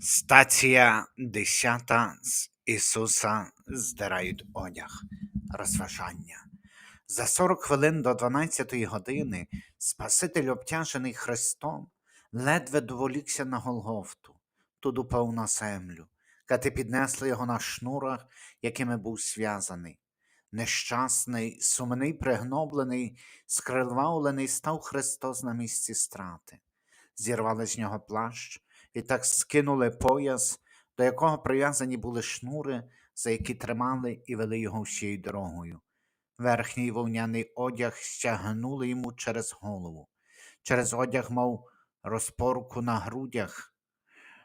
Стація 10 з Ісуса здирають одяг. Розважання. За 40 хвилин до 12 години Спаситель, обтяжений Христом, ледве доволікся на Голгофту, туди упав на землю, кати піднесли його на шнурах, якими був зв'язаний. Нещасний, сумний, пригноблений, скривавлений став Христос на місці страти. Зірвали з нього плащ, і так скинули пояс, до якого прив'язані були шнури, за які тримали і вели його всією дорогою. Верхній вовняний одяг стягнули йому через голову. Через одяг мав розпорку на грудях.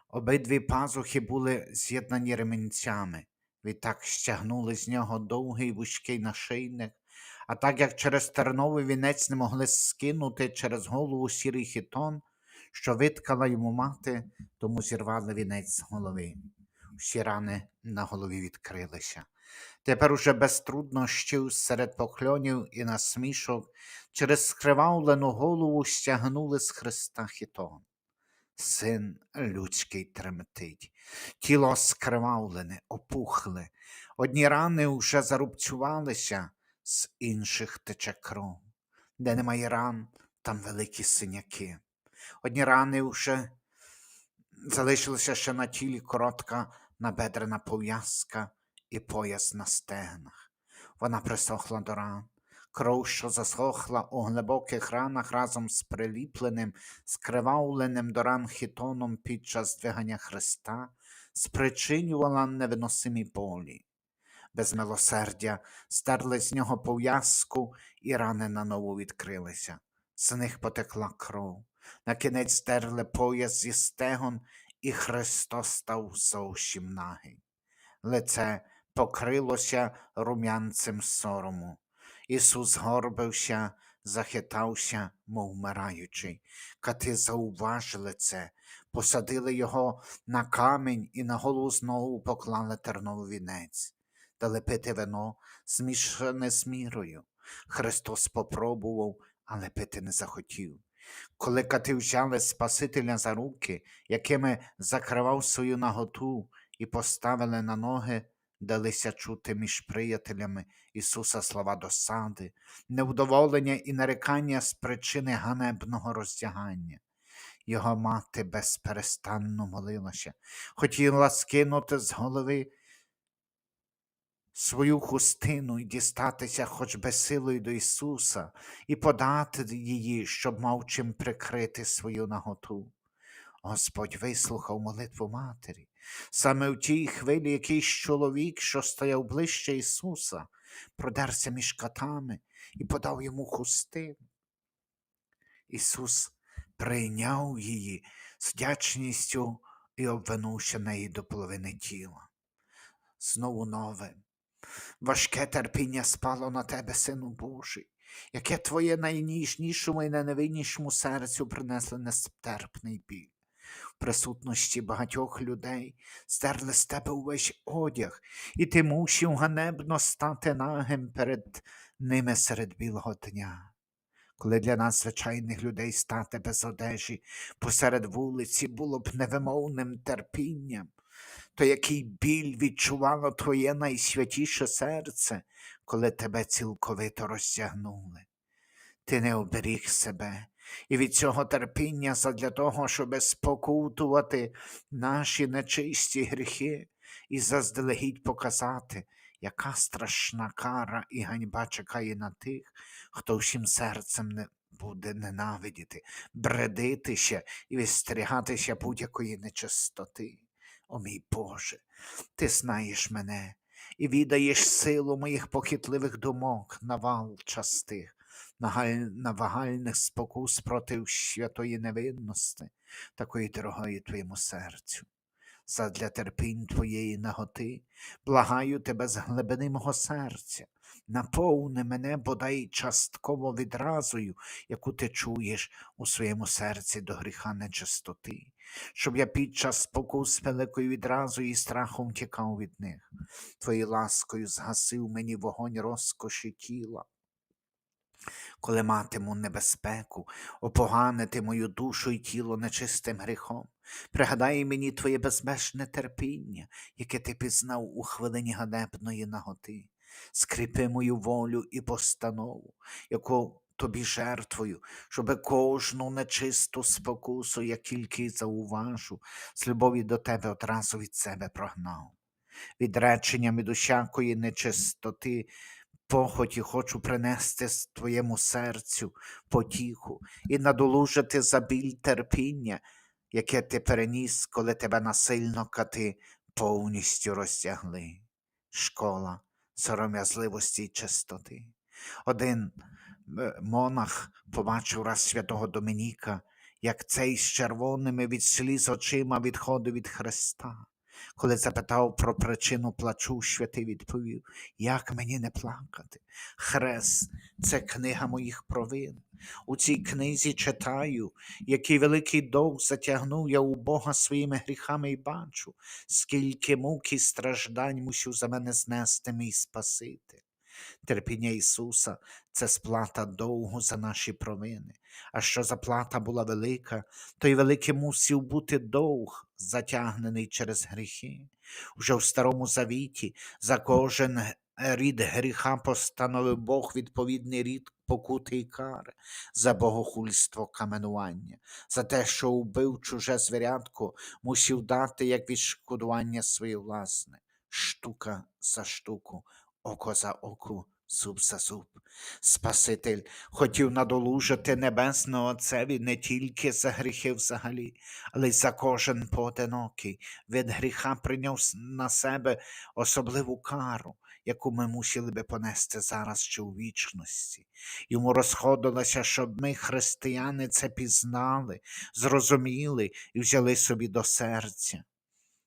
Обидві пазухи були з'єднані ремінцями. Відтак стягнули з нього довгий вузький нашийник, а так як через терновий вінець не могли скинути через голову сірий хітон, що виткала йому мати, тому зірвали вінець з голови. Всі рани на голові відкрилися. Тепер уже без труднощів серед покльонів і насмішок через скривавлену голову стягнули з Христа хітон. Син людський тремтить, тіло скривавлене, опухле, одні рани вже зарубцювалися, з інших тече кров. Де немає ран, там великі синяки. Одні рани вже залишилися ще на тілі коротка набедрена пов'язка і пояс на стегнах. Вона присохла до ран. Кров, що засохла у глибоких ранах разом з приліпленим, скривавленим до ран хітоном під час двигання Христа, спричинювала невиносимі болі. Без милосердя стерли з нього пов'язку, і рани наново відкрилися. З них потекла кров. На кінець стерли пояс зі стегон, і Христос став зовсім нагий. Лице покрилося рум'янцем сорому. Ісус горбився, захитався, мов вмираючий. Кати зауважили це, посадили його на камінь і на голову знову поклали терновий вінець, дали пити вино, змішане з мірою. Христос попробував, але пити не захотів. Коли кати взяли Спасителя за руки, якими закривав свою наготу, і поставили на ноги, далися чути між приятелями Ісуса слова досади, невдоволення і нарікання з причини ганебного роздягання. Його мати безперестанно молилася, хотіла скинути з голови свою хустину і дістатися хоч би силою до Ісуса і подати її, щоб мав чим прикрити свою наготу. Господь вислухав молитву матері. Саме в тій хвилі якийсь чоловік, що стояв ближче Ісуса, продерся між катами і подав йому хустину. Ісус прийняв її з вдячністю і обвинувши неї до половини тіла. Знову нове, важке терпіння спало на тебе, Сину Божий, яке твоє найніжнішому і найневиннішому серцю принесли нестерпний біль. В присутності багатьох людей стерли з тебе увесь одяг, і ти мусив ганебно стати нагим перед ними серед білого дня. Коли для нас, звичайних людей, стати без одежі посеред вулиці було б невимовним терпінням, то який біль відчувало твоє найсвятіше серце, коли тебе цілковито розтягнули. Ти не оберіг себе, і від цього терпіння задля того, щоби спокутувати наші нечисті гріхи і заздалегідь показати, яка страшна кара і ганьба чекає на тих, хто всім серцем не буде ненавидіти, бредитися і вистерігатися будь-якої нечистоти. О мій Боже, ти знаєш мене і відаєш силу моїх похитливих думок, навал частих, навагальних спокус проти святої невинності, такої дорогої твоєму серцю. Задля терпінь твоєї наготи, благаю тебе з глибини мого серця, наповни мене бодай частково відразою, яку ти чуєш у своєму серці до гріха нечистоти, щоб я під час спокус великою відразою і страхом тікав від них. Твоєю ласкою згасив мені вогонь розкоші тіла. коли матиму небезпеку, опоганити мою душу і тіло нечистим гріхом. Пригадай мені твоє безмежне терпіння, яке ти пізнав у хвилині ганебної наготи. Скріпи мою волю і постанову, яку тобі жертвою, щоби кожну нечисту спокусу, як тільки зауважу, з любові до тебе одразу від себе прогнав. Відреченням від нечистоти похоті хочу принести твоєму серцю потіху і надолужити за біль терпіння, яке ти переніс, коли тебе насильно кати повністю розтягли. Школа сором'язливості й чистоти. Один е, монах побачив раз святого Домініка, як цей з червоними від сліз очима відходив від Христа. Коли запитав про причину плачу, святий відповів, як мені не плакати? Хрест це книга моїх провин. У цій книзі читаю, який великий довг затягнув я у Бога своїми гріхами і бачу, скільки мук і страждань мусю за мене знести мій Спаситель. Терпіння Ісуса це сплата довгу за наші провини. А що заплата була велика, то й великий мусив бути довг, затягнений через гріхи. Уже в Старому Завіті за кожен рід гріха постановив Бог відповідний рід покути і кари, за богохульство каменування, за те, що убив чуже звірятко, мусив дати як відшкодування своє власне, штука за штуку, око за око, зуб за зуб. Спаситель хотів надолужити небесного Отцеві не тільки за гріхи взагалі, але й за кожен поодинокий. Від гріха прийняв на себе особливу кару, яку ми мусили би понести зараз чи у вічності. Йому розходилося, щоб ми, християни, це пізнали, зрозуміли і взяли собі до серця.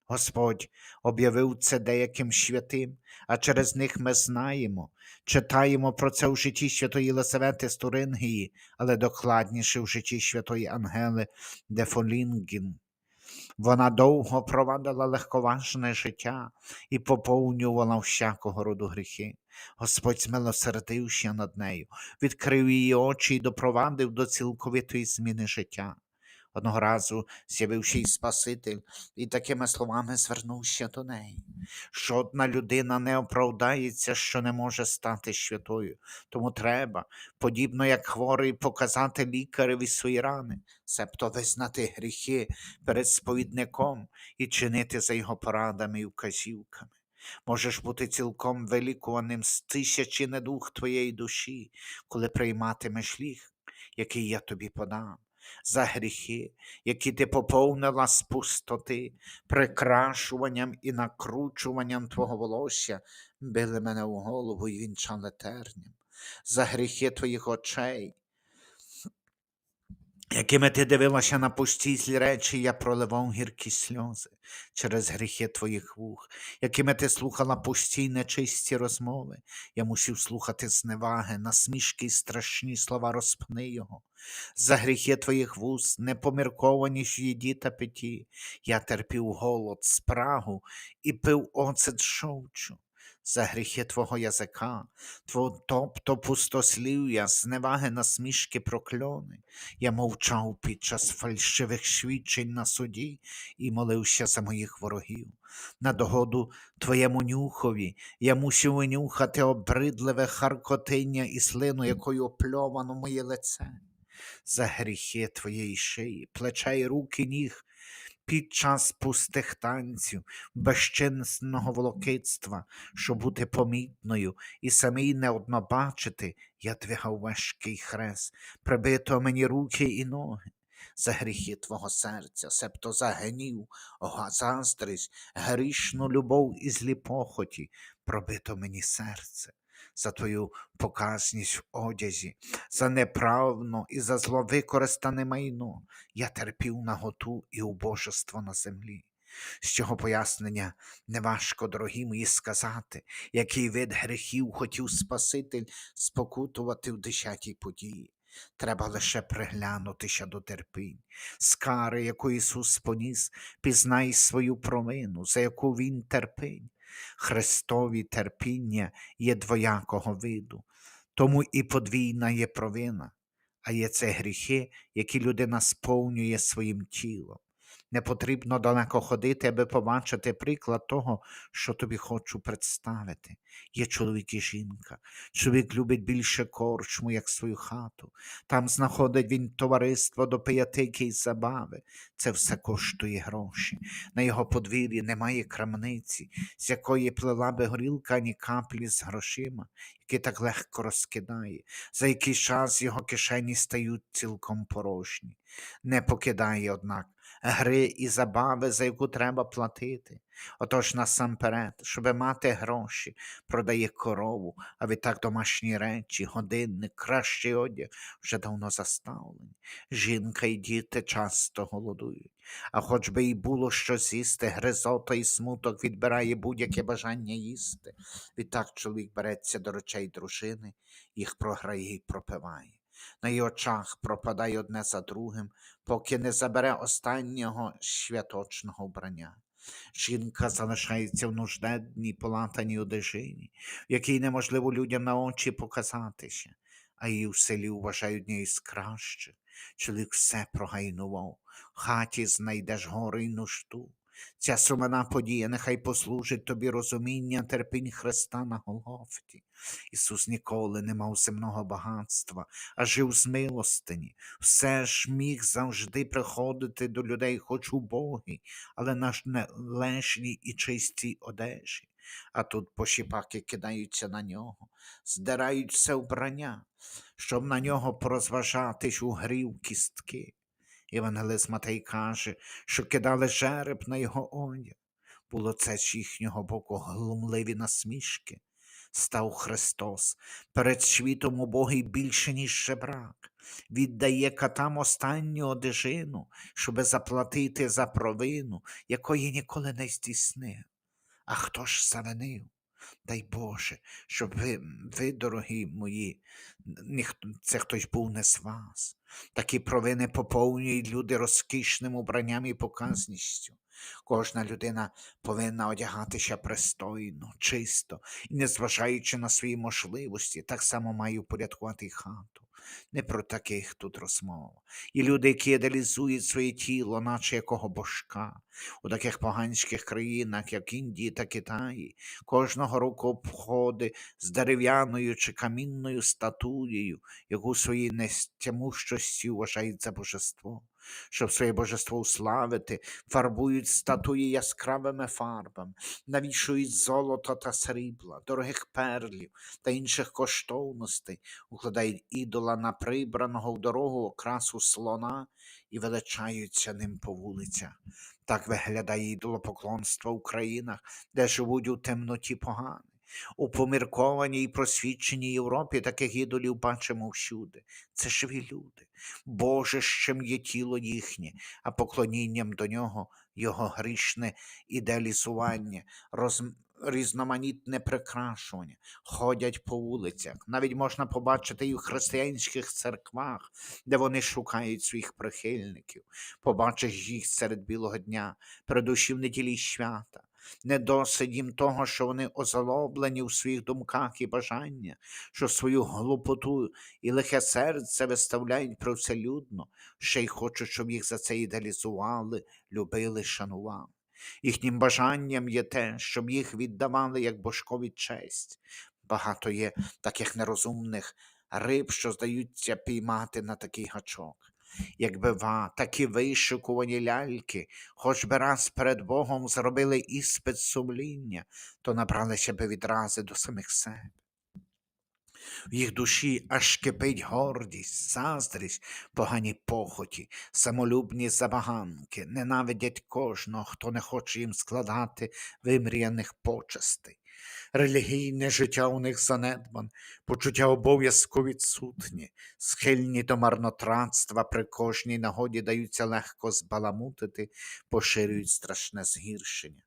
Господь об'явив це деяким святим, а через них ми знаємо, читаємо про це у житті святої Єлисавети з але докладніше в житті святої Ангели Дефолінгін. Вона довго провадила легковажне життя і поповнювала всякого роду гріхи. Господь змилосердився над нею, відкрив її очі і допровадив до цілковитої зміни життя. Одного разу з'явився й Спаситель і такими словами звернувся до неї. Жодна людина не оправдається, що не може стати святою, тому треба, подібно як хворий, показати лікареві свої рани, себто визнати гріхи перед сповідником і чинити за його порадами і вказівками. Можеш бути цілком вилікуваним з тисячі недух твоєї душі, коли прийматимеш ліг, який я тобі подам. За гріхи, які ти поповнила з пустоти, прикрашуванням і накручуванням твого волосся, били мене у голову і вінчали терням. За гріхи твоїх очей, якими ти дивилася на пусті злі речі, я проливав гіркі сльози через гріхи твоїх вух, якими ти слухала пусті нечисті розмови, я мусив слухати зневаги, насмішки й страшні слова розпни його. За гріхи твоїх вуст, непомірковані в їді та питі, я терпів голод, спрагу і пив оцет шовчу. За гріхи твого язика, твого тобто пустослів'я, зневаги, насмішки, прокльони. Я мовчав під час фальшивих свідчень на суді і молився за моїх ворогів. На догоду твоєму нюхові я мусив винюхати обридливе харкотиння і слину, якою опльовано моє лице. За гріхи твоєї шиї, плеча й руки ніг, під час пустих танців, безчинного волокитства, щоб бути помітною і самій неодно бачити, я двигав важкий хрест, прибито мені руки і ноги. За гріхи твого серця, себто за гнів, заздрість, грішну любов і злі похоті, пробито мені серце, за твою показність в одязі, за неправно і за зло використане майно, я терпів наготу і убожество на землі. З цього пояснення неважко, дорогі мої, сказати, який вид гріхів хотів Спаситель спокутувати в десятій події. Треба лише приглянутися до терпінь, з кари, яку Ісус поніс, пізнай свою провину, за яку Він терпить. Христові терпіння є двоякого виду. Тому і подвійна є провина, а є це гріхи, які людина сповнює своїм тілом. Не потрібно далеко ходити, аби побачити приклад того, що тобі хочу представити. Є чоловік і жінка. Чоловік любить більше корчму, як свою хату. Там знаходить він товариство до пиятики й забави. Це все коштує гроші. На його подвір'ї немає крамниці, з якої плела би горілка ані каплі з грошима, які так легко розкидає. За який час його кишені стають цілком порожні. Не покидає, однак, гри і забави, за яку треба платити. Отож насамперед, щоби мати гроші, продає корову, а відтак домашні речі, годинник, кращий одяг вже давно заставлені. Жінка і діти часто голодують, а хоч би і було що з'їсти, гризота і смуток відбирає будь-яке бажання їсти. Відтак чоловік береться до речей дружини, їх програє і пропиває. На її очах пропадає одне за другим, поки не забере останнього святочного вбрання. Жінка залишається в нужденній полатаній одежині, в якій неможливо людям на очі показатися, а її в селі вважають нею з кращих. Чоловік все прогайнував, в хаті знайдеш гори й нужду. Ця сумана подія нехай послужить тобі розуміння терпінь Христа на Голгофті. Ісус ніколи не мав земного багатства, а жив з милостині. Все ж міг завжди приходити до людей, хоч убогий, але на ж належній і чистій одежі. А тут пошіпаки кидаються на нього, здирають все вбрання, щоб на нього порозважатись у грів кістки. Євангелист Матей каже, що кидали жереб на його одяг. Було це з їхнього боку глумливі насмішки. Став Христос перед світом убогий більше, ніж жебрак, віддає катам останню одежину, щоби заплатити за провину, якої ніколи не здійснив. А хто ж завинив? Дай Боже, щоб ви, ви, дорогі мої, це хтось був не з вас. Такі провини поповнюють люди розкішним убранням і показністю. Кожна людина повинна одягатися пристойно, чисто і, незважаючи на свої можливості, так само має упорядкувати хату. Не про таких тут розмова. І люди, які ідеалізують своє тіло, наче якого божка, у таких поганських країнах, як Індії та Китаї, кожного року обходи з дерев'яною чи камінною статуєю, яку своїй нестямущості вважають за божество. Щоб своє божество уславити, фарбують статуї яскравими фарбами, навішують золото та срібла, дорогих перлів та інших коштовностей, укладають ідола на прибраного в дорогу окрасу слона і величаються ним по вулицях. Так виглядає ідолопоклонство в країнах, де живуть у темноті погани. У поміркованій і просвіченій Європі таких ідолів бачимо всюди. Це живі люди. Боже, чим є тіло їхнє, а поклонінням до нього його грішне ідеалізування, роз... різноманітне прикрашування, ходять по вулицях. Навіть можна побачити і в християнських церквах, де вони шукають своїх прихильників. Побачиш їх серед білого дня, передусім неділі свята. Не досить їм того, що вони озлоблені в своїх думках і бажаннях, що свою глупоту і лихе серце виставляють привселюдно, ще й хочуть, щоб їх за це ідеалізували, любили, шанували. Їхнім бажанням є те, щоб їх віддавали як божкові честь. Багато є таких нерозумних риб, що здаються піймати на такий гачок. Якби ва, такі вишикувані ляльки, хоч би раз перед Богом зробили іспит сумління, то набралися би відрази до самих себе. В їх душі аж кипить гордість, заздрість, погані похоті, самолюбні забаганки, ненавидять кожного, хто не хоче їм складати вимріяних почестей. Релігійне життя у них занедбан, почуття обов'язку відсутні, схильні до марнотратства при кожній нагоді даються легко збаламутити, поширюють страшне згіршення.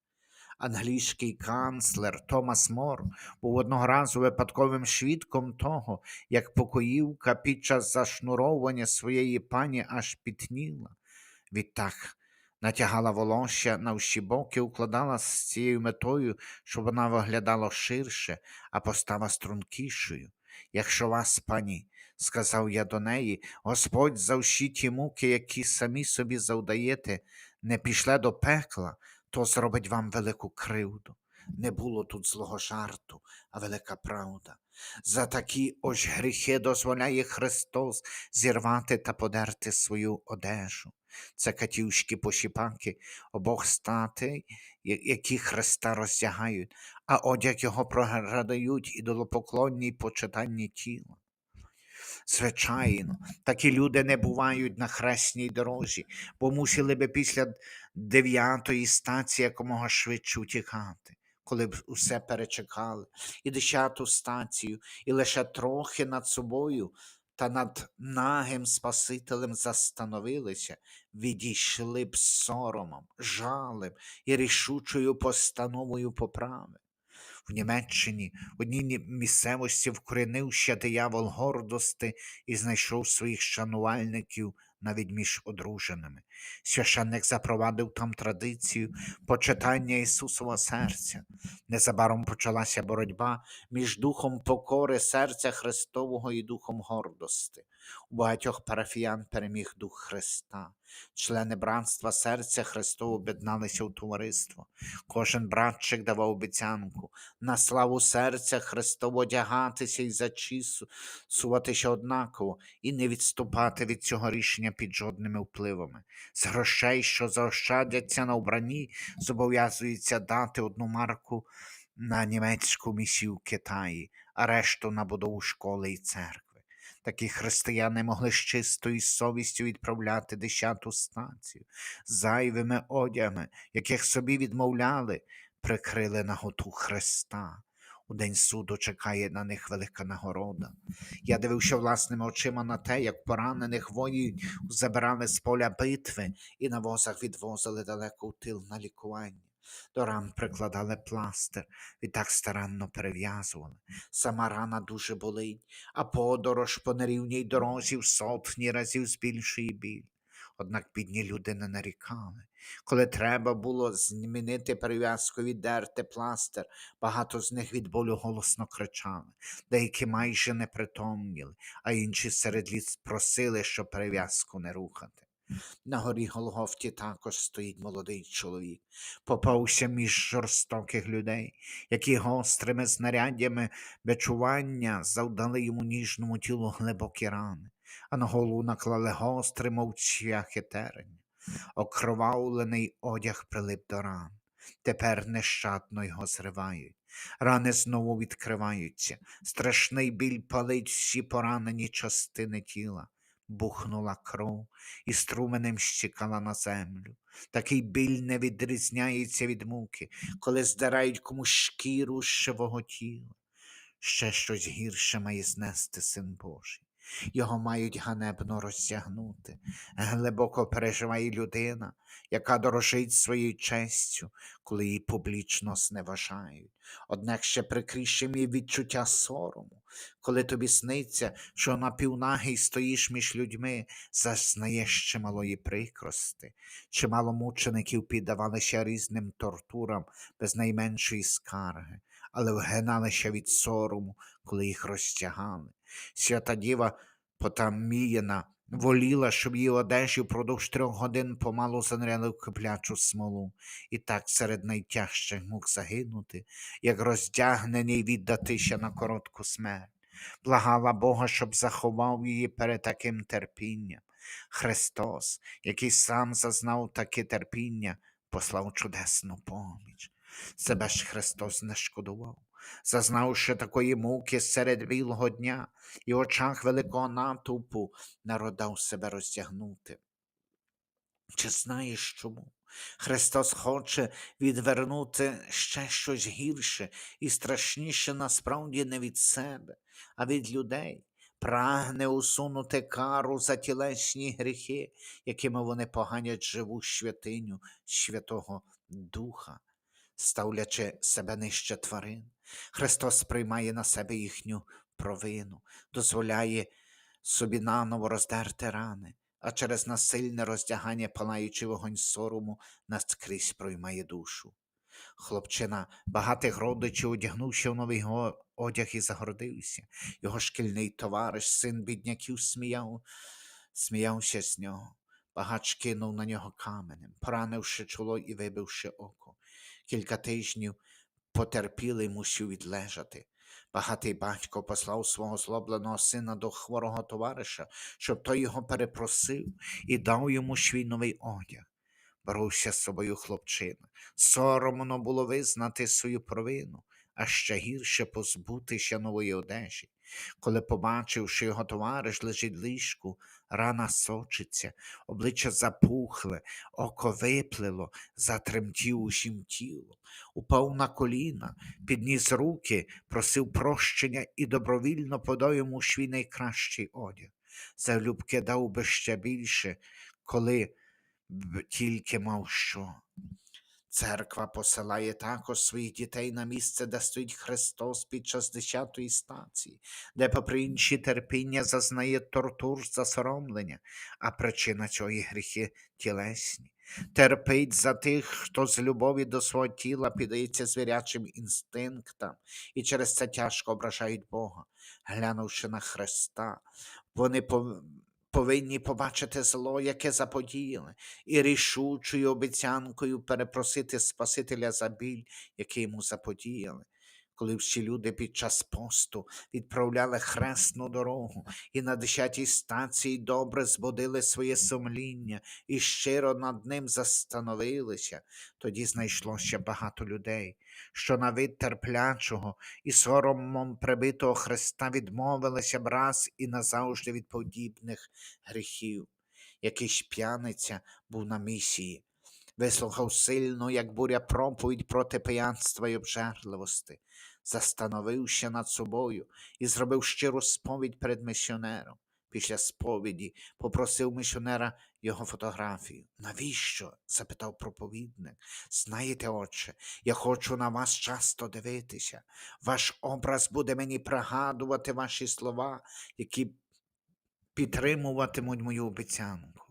Англійський канцлер Томас Мор був одного разу випадковим свідком того, як покоївка під час зашнуровування своєї пані аж пітніла. Відтак натягала волосся на всі боки, укладала з цією метою, щоб вона виглядала ширше, а постава стрункішою. якщо вас, пані, сказав я до неї, Господь за всі ті муки, які самі собі завдаєте, не пішле до пекла, то зробить вам велику кривду. Не було тут злого жарту, а велика правда. За такі ось гріхи дозволяє Христос зірвати та подерти свою одежу. Це катівські пошіпаки обох статей, які Христа роздягають, а одяг його проградають ідолопоклонній почитанні тіла. Звичайно, такі люди не бувають на хресній дорозі, бо мусили би після дев'ятої стації якомога швидше утікати, коли б усе перечекали, і десяту стацію, і лише трохи над собою та над нагим Спасителем застановилися, відійшли б соромом, жалем і рішучою постановою поправи. В Німеччині в одній ні- місцевості вкоренився диявол гордости і знайшов своїх шанувальників навіть між одруженими. Священник запровадив там традицію почитання Ісусового серця. Незабаром почалася боротьба між духом покори серця Христового і духом гордости. У багатьох парафіян переміг дух Христа. Члени братства серця Христового об'єдналися у товариство. Кожен братчик давав обіцянку на славу серця Христово одягатися і зачісуватися однаково, і не відступати від цього рішення під жодними впливами. З грошей, що заощадяться на обранні, зобов'язується дати одну марку на німецьку місію в Китаї, а решту на будову школи і церкви. Такі християни могли з чистою совістю відправляти десяту станцію, зайвими одягами, яких собі відмовляли, прикрили наготу Христа. У день суду чекає на них велика нагорода. Я дивився власними очима на те, як поранених воїнів забирали з поля битви і на возах відвозили далеко у тил на лікування. До ран прикладали пластир, відтак старанно перев'язували. Сама рана дуже болить, а подорож по нерівній дорозі в сотні разів збільшує біль. Однак бідні люди не нарікали. Коли треба було змінити перев'язку, віддерти пластир, багато з них від болю голосно кричали, деякі майже не притомніли, а інші серед літ просили, щоб перев'язку не рухати. На горі Голгофті також стоїть молодий чоловік, попався між жорстоких людей, які гострими знаряддями бичування завдали йому ніжному тілу глибокі рани, а на голову наклали гостре мовчя хитерення. Окровавлений одяг прилип до ран. Тепер нещадно його зривають. Рани знову відкриваються. Страшний біль палить всі поранені частини тіла. Бухнула кров і струменем щекала на землю. Такий біль не відрізняється від муки, коли здирають комусь шкіру з живого тіла. Ще щось гірше має знести син Божий. Його мають ганебно розтягнути. Глибоко переживає людина, яка дорожить своєю честю, коли її публічно зневажають. Однак ще прикріше мій відчуття сорому, коли тобі сниться, що напівнагий стоїш між людьми, зазнаєш чималої прикрости. Чимало мучеників піддавалися різним тортурам без найменшої скарги, але вгиналися від сорому, коли їх розтягали. Свята діва Потаміяна воліла, щоб її одежі впродовж трьох годин помалу занряли в киплячу смолу, і так серед найтяжчих мук загинути, як роздягнений віддатися на коротку смерть. Благала Бога, щоб заховав її перед таким терпінням. Христос, який сам зазнав таке терпіння, послав чудесну поміч. Себе ж Христос не шкодував, зазнавши такої муки серед білого дня і в очах великого натовпу народав себе розтягнути. Чи знаєш чому? Христос хоче відвернути ще щось гірше і страшніше насправді не від себе, а від людей. Прагне усунути кару за тілесні гріхи, якими вони поганять живу святиню Святого Духа, ставлячи себе нижче тварин. Христос приймає на себе їхню провину, дозволяє собі наново роздерти рани, а через насильне роздягання палаючи вогонь сорому наскрізь проймає душу. Хлопчина багатих родичів одягнувши в новий одяг і загородився. Його шкільний товариш, син бідняків, сміяв, сміявся з нього. Багач кинув на нього каменем, поранивши чоло і вибивши око. Кілька тижнів потерпілий мусив відлежати. Багатий батько послав свого злобленого сина до хворого товариша, щоб той його перепросив і дав йому свій новий одяг. Боровся з собою хлопчина. Соромно було визнати свою провину, а ще гірше позбутися нової одежі. Коли побачив, що його товариш лежить ліжку, рана сочиться, обличчя запухле, око виплило, затремтів усім тілом, упав на коліна, підніс руки, просив прощення і добровільно подав йому свій найкращий одяг. Залюбки дав би ще більше, коли б тільки мав що. Церква посилає також своїх дітей на місце, де стоїть Христос під час десятої стації, де, попри інші терпіння, зазнає тортур засоромлення, а причина цього гріхи тілесні. Терпить за тих, хто з любові до свого тіла піддається звірячим інстинктам і через це тяжко ображають Бога, глянувши на Христа. Вони повинні побачити зло, яке заподіяли, і рішучою обіцянкою перепросити Спасителя за біль, який йому заподіяли. Коли всі люди під час посту відправляли хресну дорогу і на десятій стації добре збудили своє сумління і щиро над ним застановилися, тоді знайшлося багато людей, що на вид терплячого і соромом прибитого Христа відмовилися б раз і назавжди від подібних гріхів. Якийсь п'яниця був на місії, вислухав сильну, як буря, проповідь проти п'янства й обжерливості, застановився над собою і зробив щиру сповідь перед місіонером. Після сповіді попросив місіонера його фотографію. Навіщо? запитав проповідник. Знаєте, отче, я хочу на вас часто дивитися. Ваш образ буде мені пригадувати ваші слова, які підтримуватимуть мою обіцянку.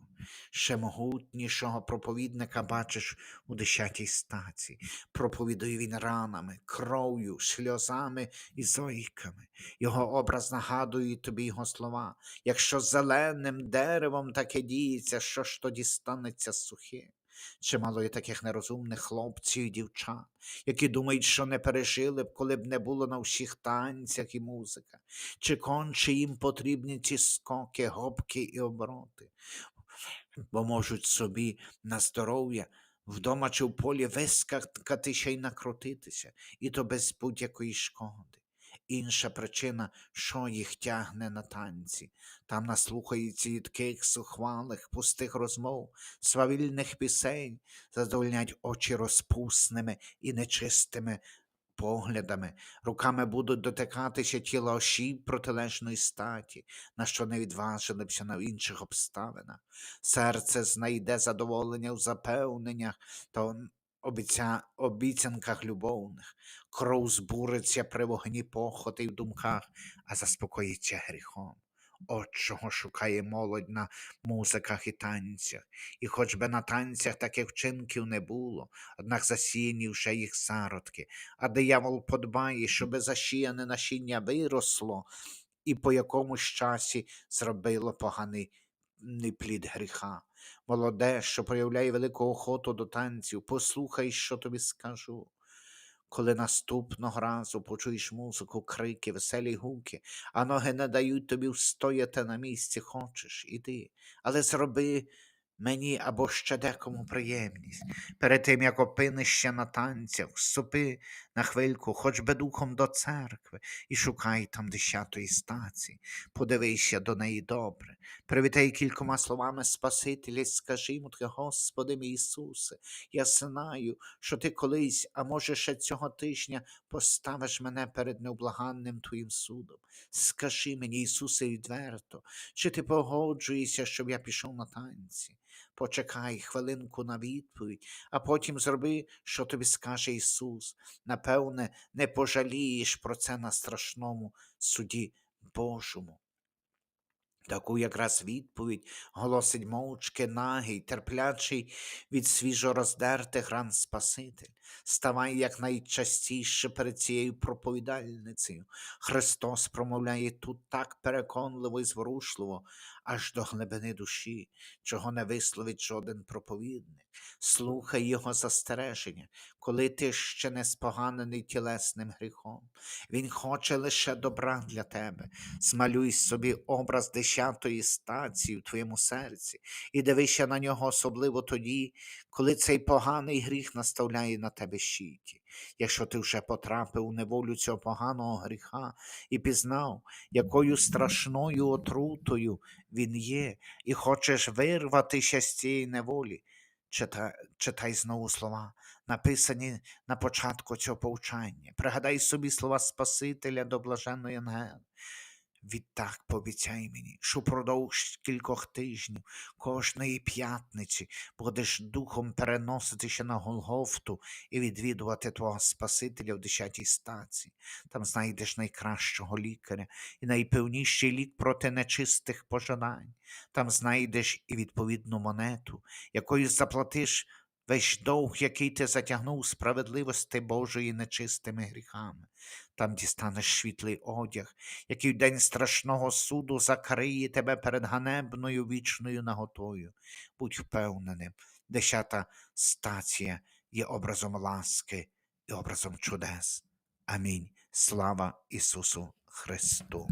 Ще могутнішого проповідника бачиш у десятій стаці. Проповідує він ранами, кров'ю, сльозами і зойками. Його образ нагадує тобі його слова. Якщо зеленим деревом таке діється, що ж тоді станеться сухим? Чимало є таких нерозумних хлопців і дівчат, які думають, що не пережили б, коли б не було на всіх танцях і музика, чи конче їм потрібні ці скоки, гопки і обороти, бо можуть собі на здоров'я вдома чи в полі вискакати ще й накрутитися, і то без будь-якої шкоди. Інша причина, що їх тягне на танці. Там наслухаються їдких, сухвалих, пустих розмов, свавільних пісень, задовольнять очі розпусними і нечистими поглядами, руками будуть дотикатися тіла осіб протилежної статі, на що не відважилися на інших обставинах. Серце знайде задоволення в запевненнях та обіця... обіцянках любовних, кров збуриться при вогні похоти й в думках, а заспокоїться гріхом. От чого шукає молодь на музиках і танцях, і хоч би на танцях таких вчинків не було, однак засіяні вже їх зародки, а диявол подбає, щоби засіяне насіння виросло і по якомусь часі зробило поганий ний плід гріха. Молоде, що проявляє велику охоту до танців, послухай, що тобі скажу. Коли наступного разу почуєш музику, крики, веселі гуки, а ноги не дають тобі встояти на місці, хочеш, іди, але зроби мені або ще декому приємність. Перед тим, як опинишся на танцях, вступи на хвильку, хоч би духом до церкви, і шукай там десятої стації, подивися до неї добре. Привітай кількома словами Спасителя, скажи йому Господи мій Ісусе, я знаю, що ти колись, а може ще цього тижня, поставиш мене перед невблаганним Твоїм судом. Скажи мені, Ісусе, відверто, чи ти погоджуєшся, щоб я пішов на танці? Почекай хвилинку на відповідь, а потім зроби, що тобі скаже Ісус. Напевне, не пожалієш про це на страшному суді Божому. Таку якраз відповідь голосить мовчки нагий, терплячий від свіжороздертих ран Спаситель. Ставай якнайчастіше перед цією проповідальницею. Христос промовляє тут так переконливо і зворушливо, аж до глибини душі, чого не висловить жоден проповідник. Слухай його застереження, коли ти ще не споганений тілесним гріхом. Він хоче лише добра для тебе. Змалюй собі образ десятої стації в твоєму серці і дивися на нього особливо тоді, коли цей поганий гріх наставляє на тебе щиті. Якщо ти вже потрапив у неволю цього поганого гріха і пізнав, якою страшною отрутою він є, і хочеш вирватися з цієї неволі, читай, читай знову слова, написані на початку цього повчання. Пригадай собі слова Спасителя до блаженної Ангели. Відтак пообіцяй мені, що впродовж кількох тижнів кожної п'ятниці будеш духом переноситися на Голгофту і відвідувати твого Спасителя в десятій стації. Там знайдеш найкращого лікаря і найпевніший лік проти нечистих пожадань. Там знайдеш і відповідну монету, якою заплатиш весь довг, який ти затягнув справедливості Божої нечистими гріхами. Там дістанеш світлий одяг, який в день страшного суду закриє тебе перед ганебною вічною наготою. Будь впевненим, десята стація є образом ласки і образом чудес. Амінь. Слава Ісусу Христу!